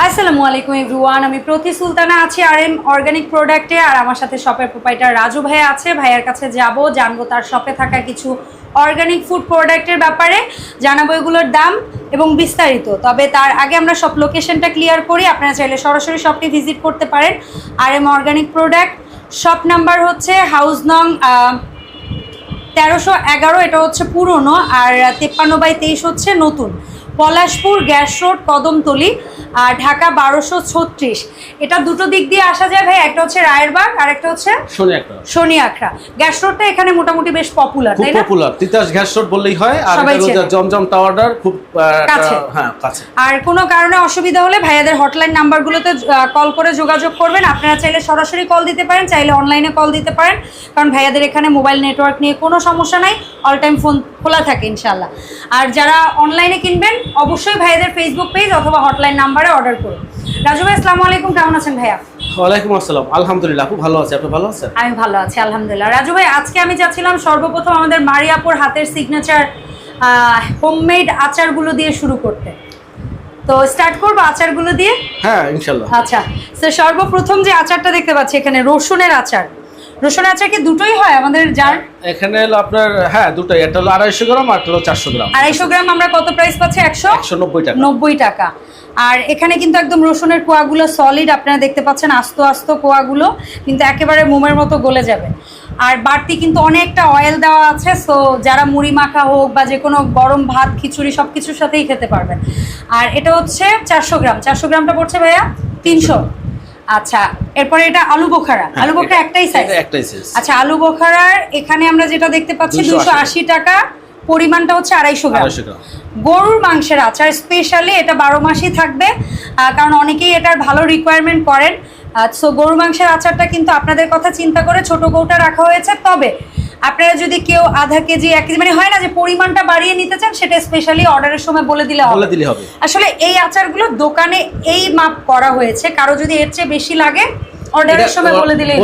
আসসালামু আলাইকুম এভরিওয়ান, আমি প্রতি সুলতানা আছি আর এম অর্গানিক প্রোডাক্টে, আর আমার সাথে শপের প্রোপাইটার রাজু ভাই আছে। ভাইয়ার কাছে যাব, জানব তার শপে থাকা কিছু অর্গানিক ফুড প্রোডাক্টের ব্যাপারে, জানাব এগুলোর দাম এবং বিস্তারিত। তবে তার আগে আমরা সব লোকেশনটা ক্লিয়ার করি, আপনারা চাইলে সরাসরি শপটি ভিজিট করতে পারেন। R M organic product, shop number হচ্ছে হাউস নং তেরোশো এগারো, এটা হচ্ছে পুরনো, আর তেপ্পান্ন বাই তেইশ হচ্ছে নতুন। পলাশপুর গ্যাস রোড কদমতলি আর ঢাকা বারোশো ছত্রিশ। এটা দুটো দিক দিয়ে আসা যায় ভাই একটা হচ্ছে রায়েরবাগ আর একটা হচ্ছে শোনে আখড়া গ্যাস রোডটা এখানে মোটামুটি বেশ পপুলার তাই না? পপুলার তিতাস গ্যাস রোড বললেই হয় আর। জমজম টাওয়ারটার খুব কাছে। হ্যাঁ কাছে। আর কোনো কারণে অসুবিধা হলে ভাইয়াদের হটলাইন নাম্বারগুলোতে কল করে যোগাযোগ করবেন। আপনারা চাইলে সরাসরি কল দিতে পারেন চাইলে অনলাইনে কল দিতে পারেন। কারণ ভাইয়াদের এখানে মোবাইল নেটওয়ার্ক নিয়ে কোনো সমস্যা নাই। অল টাইম ফোন খোলা থাকে ইনশাল্লাহ আর যারা অনলাইনে কিনবেন অবশ্যই ভাইয়াদের ফেসবুক পেজ অথবা হটলাইন নাম্বারে অর্ডার করুন। রাজু ভাই আসসালামু আলাইকুম। কেমন আছেন ভাইয়া? ওয়ালাইকুম আসসালাম। আলহামদুলিল্লাহ খুব ভালো আছে। আপনি ভালো আছেন? আমি ভালো আছি আলহামদুলিল্লাহ। রাজু ভাই আজকে আমি চাচ্ছিলাম সর্বপ্রথম আমাদের মারিয়াপুর হাতের সিগনেচার হোমমেড আচারগুলো দিয়ে শুরু করতে। তো স্টার্ট করব আচারগুলো দিয়ে? হ্যাঁ ইনশাল্লাহ। আচ্ছা তো সর্বপ্রথম যে আচারটা দেখতে পাচ্ছি এখানে রসুনের আচার। রসুন আচার কি দুটোই হয় আমাদের যার? এখানে হলো আপনার হ্যাঁ দুটোই। একটা হলো আড়াইশো গ্রাম আর হলো চারশো গ্রাম। আড়াইশো গ্রাম আমরা কত প্রাইস পাচ্ছি? একশো? একশো নব্বই টাকা। নব্বই টাকা। আর এখানে কিন্তু একদম রসুনের কোয়াগুলো সলিড আপনারা দেখতে পাচ্ছেন আস্ত আস্ত কোয়াগুলো কিন্তু একেবারে মোমের মতো গলে যাবে। আর বাড়তি কিন্তু অনেকটা অয়েল দেওয়া আছে সো যারা মুড়ি মাখা হোক বা যে কোনো গরম ভাত খিচুড়ি সব কিছুর সাথেই খেতে পারবেন। আর এটা হচ্ছে চারশো গ্রাম। চারশো গ্রামটা পড়ছে ভাইয়া তিনশো। আচ্ছা এরপরে এটা আলু বোখারা। হ্যাঁ, আলু বোখারা একটাই সাইজ একটাই সাইজ আচ্ছা আলু বোখারার এখানে আমরা যেটা দেখতে পাচ্ছি 280 দুশো আশি টাকা পরিমাণটা হচ্ছে আড়াইশো গ্রাম। গরুর মাংসের আচার স্পেশালি এটা বারো মাসই থাকবে কারণ অনেকেই এটার ভালো রিকোয়ারমেন্ট করেন। সো গরুর মাংসের আচারটা কিন্তু আপনাদের কথা চিন্তা করে ছোট গৌটা রাখা হয়েছে। তবে আপনারা যদি কেউ আধা কেজি এক কেজি মানে হয় না যে পরিমাণটা বাড়িয়ে নিতে চান সেটা স্পেশালি অর্ডারের সময় বলে দিলে হবে। বলে দিলে হবে। আসলে এই আচারগুলো দোকানে এই মাপ করা হয়েছে কারও যদি এর চেয়ে বেশি লাগে অর্ডারের সময় বলে দিলেই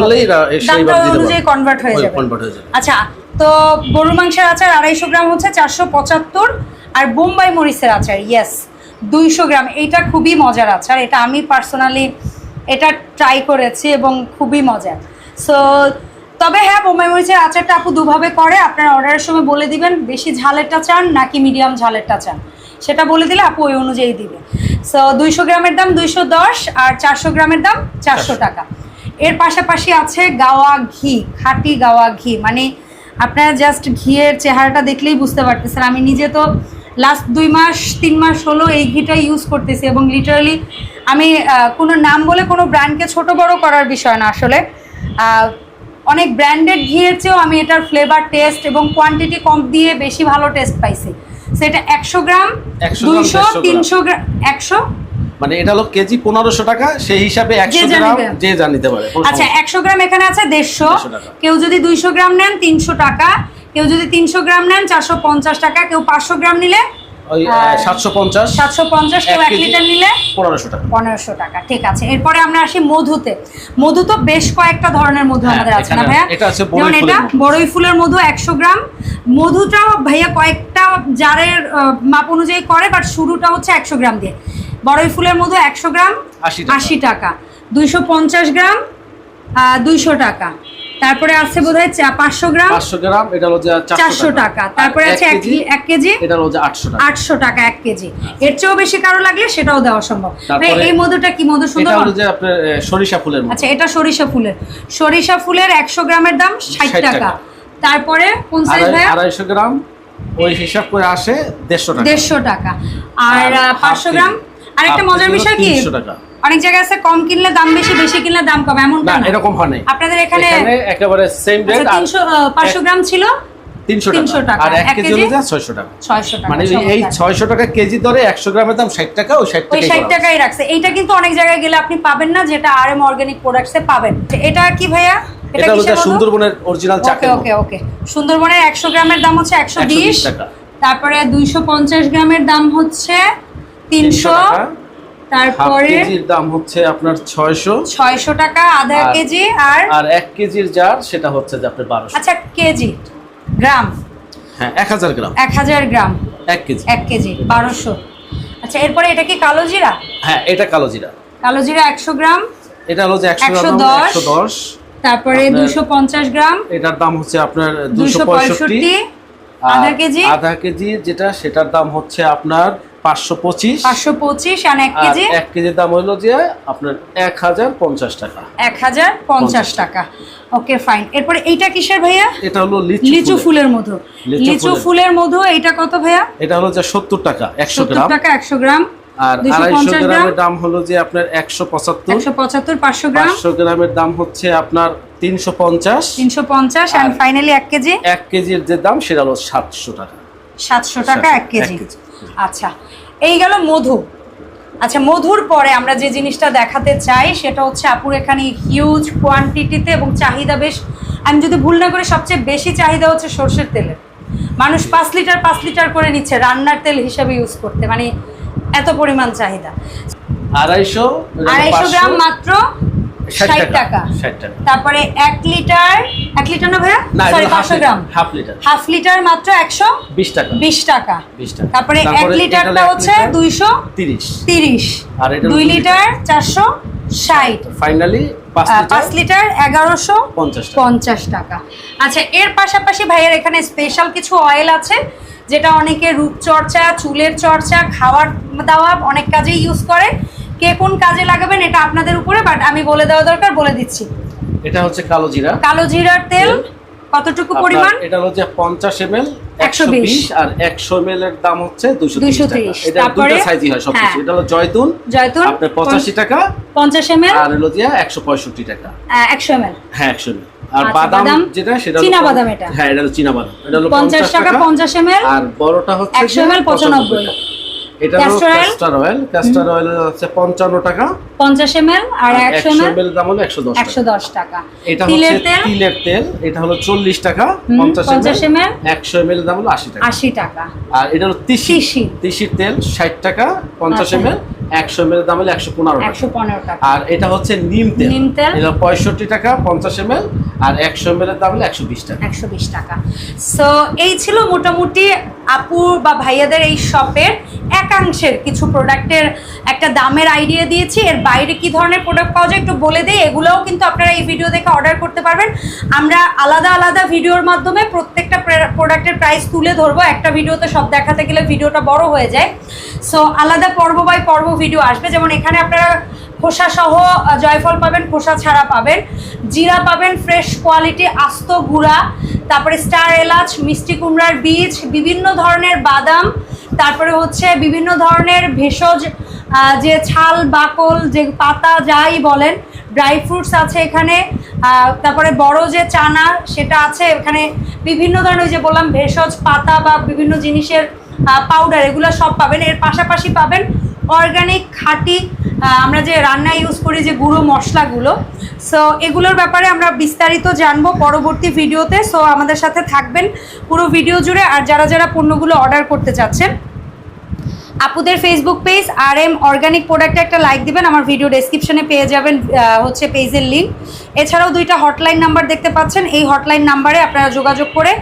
দামটা অনুযায়ী কনভার্ট হয়ে যাবে। হয়ে যাবে। আচ্ছা তো গরুর মাংসের আচার আড়াইশো গ্রাম হচ্ছে চারশো পঁচাত্তর আর বোম্বাই মরিচের আচার ইয়েস দুইশো গ্রাম। এইটা খুবই মজার আচার। এটা আমি পার্সোনালি এটা ট্রাই করেছি এবং খুবই মজার। সো তবে হ্যাঁ বোম্বাই মরিচের আচারটা আপু দুভাবে করে। আপনার অর্ডারের সময় বলে দিবেন বেশি ঝালেরটা চান নাকি মিডিয়াম ঝালেরটা চান? সেটা বলে দিলে আপু ওই অনুযায়ী দিবে। সো দুইশো গ্রামের দাম দুইশো দশ আর চারশো গ্রামের দাম চারশো টাকা। এর পাশাপাশি আছে গাওয়া ঘি খাঁটি গাওয়া ঘি। মানে আপনারা জাস্ট ঘিয়ের চেহারাটা দেখলেই বুঝতে পারতেছেন। আমি নিজে তো লাস্ট দুই মাস তিন মাস হলো এই ঘিটা ইউজ করতেছি এবং লিটারালি আমি কোনো নাম বলে কোনো ব্র্যান্ডকে ছোট বড় করার বিষয় না আসলে। অনেক ব্র্যান্ডেড ঘিয়ের চেয়েও আমি এটার ফ্লেভার টেস্ট এবং কোয়ান্টিটি কম দিয়ে বেশি ভালো টেস্ট পাইছি। সেটা একশো গ্রাম দুইশো তিনশো গ্রাম একশো? মানে এটা হলো কেজি পনেরোশো টাকা সেই হিসাবে একশো গ্রাম যে যা নিতে পারে আচ্ছা একশো গ্রাম এখানে আছে দেড়শো। কেউ যদি দুইশো গ্রাম নেন তিনশো টাকা। কেউ যদি তিনশো গ্রাম নেন চারশো পঞ্চাশ টাকা। কেউ পাঁচশো গ্রাম নিলে। ওই আর সাতশো পঞ্চাশ সাতশো পঞ্চাশ কেউ এক এক লিটার নিলে পনেরোশো টাকা। পনেরোশো টাকা ঠিক আছে। এরপরে আমরা আসি মধুতে। মধু তো বেশ কয়েকটা ধরনের মধু হ্যাঁ, আমাদের আছে না ভাইয়া? এটা আছে বড়ই ফুলের এটা মধু। বড়ই ফুলের মধু একশো গ্রাম। মধুটাও ভাইয়া কয়েকটা জারের মাপ অনুযায়ী করে বাট শুরুটা হচ্ছে একশো গ্রাম দিয়ে। বড়ই ফুলের মধু একশো গ্রাম 80 টাকা। আশি টাকা। দুইশো পঞ্চাশ গ্রাম দুইশো টাকা। তারপরে আছে বোধ হয় পাঁচশো গ্রাম? পাঁচশো গ্রাম এটা হলো চারশো টাকা। তারপরে আছে এক কেজি এটা হলো আটশো টাকা। আটশো টাকা এক কেজি। এর চেয়েও বেশি কারও লাগলে সেটাও দেওয়া সম্ভব। এই মধুটা কি মধু এটা সুন্দর হলো যে আপনার সরিষা ফুলের আচ্ছা এটা সরিষা ফুলের। সরিষা ফুলের একশো গ্রামের দাম ষাট 60 টাকা। তারপরে কোন সাইজ ভাইয়া? আড়াইশো গ্রাম ওই হিসাব করে আসে দেড়শো টাকা। দেড়শো টাকা। আর আর পাঁচশো। গ্রাম? আরেকটা half মজার বিষয় কি? 300 টাকা। অনেক জায়গায় আছে কম কিনলে দাম বেশি বেশি কিনলে দাম কম এমন না এরকম হয় নাই। আপনাদের এখানে একেবারে সেম রেট আচ্ছা, তিনশো পাঁচশো গ্রাম ছিল? তিনশো 300 টাকা। আর এক এক কেজি কেজি? হলো ছয়শো টাকা। ছয়শো টাকা মানে এই- এই চমৎকার। ছয়শো টাকা কেজি ধরে একশো গ্রামের দাম ষাট টাকা ওই ষাট ওই টাকা ষাট টাকাই রাখছে। এইটা কিন্তু অনেক জায়গায় গেলে আপনি পাবেন না যেটা আর এম অর্গানিক প্রোডাক্টসে পাবেন। এটা কি ভাইয়া? এটা হলো সুন্দরবনের অরিজিনাল ওকে ওকে ওকে। সুন্দরবনের একশো গ্রামের দাম হচ্ছে একশো 120 বিশ টাকা। তারপরে দুইশো পঞ্চাশ গ্রামের দাম হচ্ছে তিনশো টাকা। হাফ তারপরে কেজির দাম হচ্ছে আপনার ছয়শো। ছয়শো টাকা আধা কেজি আর? আর এক কেজির জার সেটা হচ্ছে যে আপনার বারোশো। আচ্ছা কেজি গ্রাম? হ্যাঁ এক হাজার গ্রাম। এক হাজার গ্রাম? এক কেজি। এক কেজি বারোশো। আচ্ছা এরপরে এটা কি কালো জিরা? হ্যাঁ এটা কালো জিরা। কালো জিরা একশো গ্রাম এটা হলো যে একশো গ্রাম 110 দশ। তারপরে আপনার- দুশো পঞ্চাশ গ্রাম। এটার দাম হচ্ছে আপনার দুশো দুশো পঁয়ষট্টি। পঁয়ষট্টি আধা কেজি। আধা কেজি যেটা সেটার দাম হচ্ছে আপনার পাঁচশো পঁচিশ। পাঁচশো পঁচিশ আর এক কেজি? এক কেজির দাম হলো যে আপনার টাকা। এক হাজার পঞ্চাশ টাকা। Okay fine. এরপরে এইটা কিসের ভাইয়া? এটা হলো লিচু লিচু ফুলের। ফুলের মধু। লিচু লিচু ফুলের। ফুলের মধু এইটা কত ভাইয়া? এটা হলো যে সত্তর টাকা একশো সত্তর গ্রাম। টাকা একশো গ্রাম। আর 250 গ্রামের দাম হলো যে আপনার গ্রাম। গ্রামের দাম হচ্ছে ফাইনালি এক কেজি? কেজির যে দাম সেটা হলো সাতশো টাকা। সাতশো টাকা এক এক কেজি। আচ্ছা এই গেল মধু। আচ্ছা মধুর পরে আমরা যে জিনিসটা দেখাতে চাই সেটা হচ্ছে আপুর এখানে হিউজ কোয়ান্টিটিতে এবং চাহিদা বেশ আমি যদি ভুল না করি সবচেয়ে বেশি চাহিদা হচ্ছে সর্ষের তেলের মানুষ পাঁচ লিটার পাঁচ লিটার করে নিচ্ছে রান্নার তেল হিসাবে ইউজ করতে মানে এত পরিমাণ চাহিদা। আড়াইশো আড়াইশো গ্রাম মাত্র ষাট টাকা। তারপরে এক লিটার এক লিটার না ভাইয়া? সরি পাঁচশো gram. Half litre. Half litre মাত্র একশো বিশ টাকা। বিশ টাকা। তারপরে এক লিটারটা হচ্ছে দুইশো তিরিশ। তিরিশ। আর দুই লিটার চারশো ষাট। ফাইনালি পাঁচ লিটার এগারোশো পঞ্চাশ টাকা। আচ্ছা এর পাশাপাশি ভাইয়ের এখানে স্পেশাল কিছু অয়েল আছে যেটা অনেকে রূপচর্চা চুলের চর্চা খাওয়ার দাওয়া অনেক কাজেই ইউজ করে। কে কোন কাজে লাগাবেন এটা আপনাদের উপরে বাট আমি বলে দেওয়া দরকার বলে দিচ্ছি। এটা হচ্ছে কালো জিরা। কালো জিরার তেল কতটুকু পরিমাণ? এটা হচ্ছে পঞ্চাশ এম এল 120 আর একশো এম এর দাম হচ্ছে দুশো 230 এটা দুটো সাইজই হয় সব হ্যাঁ। এটা হলো জয়তুন জয়তুন আপনার পঁচাশি টাকা। পঞ্চাশ এম এল? আর হলো যে একশো পঁয়ষট্টি টাকা। একশো এম এল। হ্যাঁ একশো এম আর আচ্ছা, বাদাম? যেটা সেটা চীনা বাদাম এটা? হ্যাঁ এটা হলো চীনা বাদাম। এটা হলো পঞ্চাশ টাকা পঞ্চাশ এম এল। আর বড়টা হচ্ছে 100 ml 95 টাকা। এটা হলো ক্যাস্টার অয়েল ক্যাস্টার অয়েল হচ্ছে পঞ্চান্ন টাকা। পঞ্চাশ এম এল আর একশো এম এল এর দাম হলো একশো দশ একশো দশ টাকা। এটা তিলের হচ্ছে তেল? তিলের তেল। এটা হলো চল্লিশ টাকা। পঞ্চাশ 50 ml, একশো এম এর দাম হলো আশি টাকা। আশি টাকা। আর এটা হলো তিসি। তিসির তেল ষাট টাকা। পঞ্চাশ আচ্ছা। এম এল একশো এম দাম হলো একশো পনেরো টাকা। একশো পনেরো টাকা। আর এটা হচ্ছে নিম তেল। নিম তেল। এটা পঁয়ষট্টি টাকা পঞ্চাশ এম এল আর একশো এম এর দাম হলো একশো বিশ টাকা। একশো বিশ টাকা। সো এই ছিল মোটামুটি আপু বা ভাইয়াদের এই শপের একাংশের কিছু প্রোডাক্টের একটা দামের আইডিয়া দিয়েছি। এর বাইরে কি ধরনের প্রোডাক্ট পাওয়া যায় একটু বলে দিই। এগুলোও কিন্তু আপনারা এই ভিডিও দেখে অর্ডার করতে পারবেন। আমরা আলাদা আলাদা ভিডিওর মাধ্যমে প্রত্যেকটা প্রোডাক্টের প্রাইস তুলে ধরবো। একটা ভিডিওতে সব দেখাতে গেলে ভিডিওটা বড় হয়ে যায়। সো আলাদা পর্ব বাই পর্ব ভিডিও আসবে। যেমন এখানে আপনারা খোসা সহ জয়ফল পাবেন, খোসা ছাড়া পাবেন। জিরা পাবেন ফ্রেশ কোয়ালিটি আস্ত গুঁড়া। তারপরে স্টার এলাচ, মিষ্টি কুমড়ার বীজ, বিভিন্ন ধরনের বাদাম তারপরে হচ্ছে বিভিন্ন ধরনের ভেষজ যে ছাল, বাকল, যে পাতা যাই বলেন, ড্রাই ফ্রুটস আছে এখানে তারপরে বড় যে চানা সেটা আছে এখানে, বিভিন্ন ধরনের যে বললাম ভেষজ, পাতা বা বিভিন্ন জিনিসের পাউডার এগুলো সব পাবেন। এর পাশাপাশি পাবেন অর্গানিক খাঁটি আমরা যে রান্না ইউজ করি যে গুঁড়ো মশলাগুলো। সো এগুলোর ব্যাপারে আমরা বিস্তারিত জানব পরবর্তী ভিডিওতে সো আমাদের সাথে থাকবেন পুরো ভিডিও জুড়ে। আর যারা যারা পণ্যগুলো অর্ডার করতে চাচ্ছেন আপুদের Facebook page R M organic প্রোডাক্টে একটা লাইক দিবেন, আমার ভিডিও ডেসক্রিপশনে পেয়ে যাবেন হচ্ছে পেজের লিঙ্ক এছাড়াও দুইটা হটলাইন নাম্বার দেখতে পাচ্ছেন, এই হটলাইন নাম্বারে আপনারা যোগাযোগ করে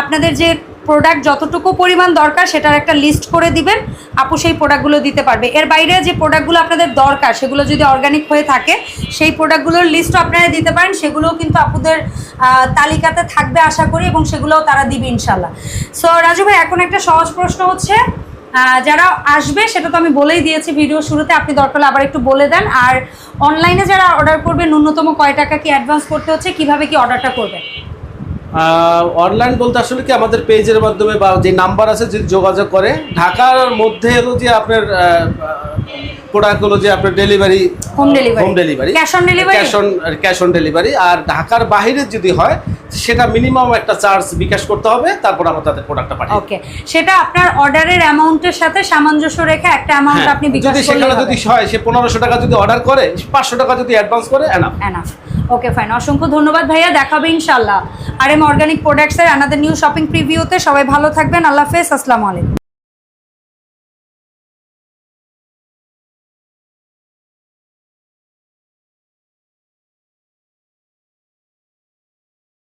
আপনাদের যে প্রোডাক্ট যতটুকু পরিমাণ দরকার সেটার একটা লিস্ট করে দিবেন, আপু সেই প্রোডাক্টগুলো দিতে পারবে। এর বাইরে যে প্রোডাক্টগুলো আপনাদের দরকার, সেগুলো যদি অর্গানিক হয়ে থাকে, সেই প্রোডাক্টগুলোর লিস্টও আপনারা দিতে পারেন, সেগুলোও কিন্তু আপুদের তালিকাতে থাকবে আশা করি, এবং সেগুলোও তারা দিবে ইনশাল্লাহ সো রাজু ভাই, এখন একটা সহজ প্রশ্ন হচ্ছে যারা আসবে সেটা তো আমি বলেই দিয়েছি ভিডিও শুরুতে আপনি দরকার হলে আবার একটু বলে দেন আর অনলাইনে যারা অর্ডার করবে ন্যূনতম কয় টাকা কি অ্যাডভান্স করতে হচ্ছে কীভাবে কি অর্ডারটা করবে অনলাইন বলতে আসলে কি আমাদের পেজের মাধ্যমে বা যে নাম্বার আছে যদি যোগাযোগ করে ঢাকার মধ্যে হলো যে আপনার প্রোডাক্ট হলো যে আপনার delivery Home delivery? Home delivery Cash on delivery? Cash on cash on delivery আর ঢাকার বাইরে যদি হয় সেটা মিনিমাম একটা চার্জ বিকাশ করতে হবে তারপর আমরা তাদের প্রোডাক্টটা পাঠাই ওকে সেটা আপনার অর্ডারের অ্যামাউন্টের সাথে সামঞ্জস্য রেখে একটা অ্যামাউন্ট আপনি বিকাশ যদি সেখানে যদি হয় সে 1500 টাকা যদি অর্ডার করে পাঁচশো টাকা যদি অ্যাডভান্স করে এনাফ এনাফ ওকে ফাইন অসংখ্য ধন্যবাদ ভাইয়া দেখাবে ইনশাআল্লাহ। আর এম অর্গানিক প্রোডাক্টসের আনাদের নিউ শপিং প্রিভিউতে সবাই ভালো থাকবেন। আল্লাহ হাফেজ আসসালামু আলাইকুম।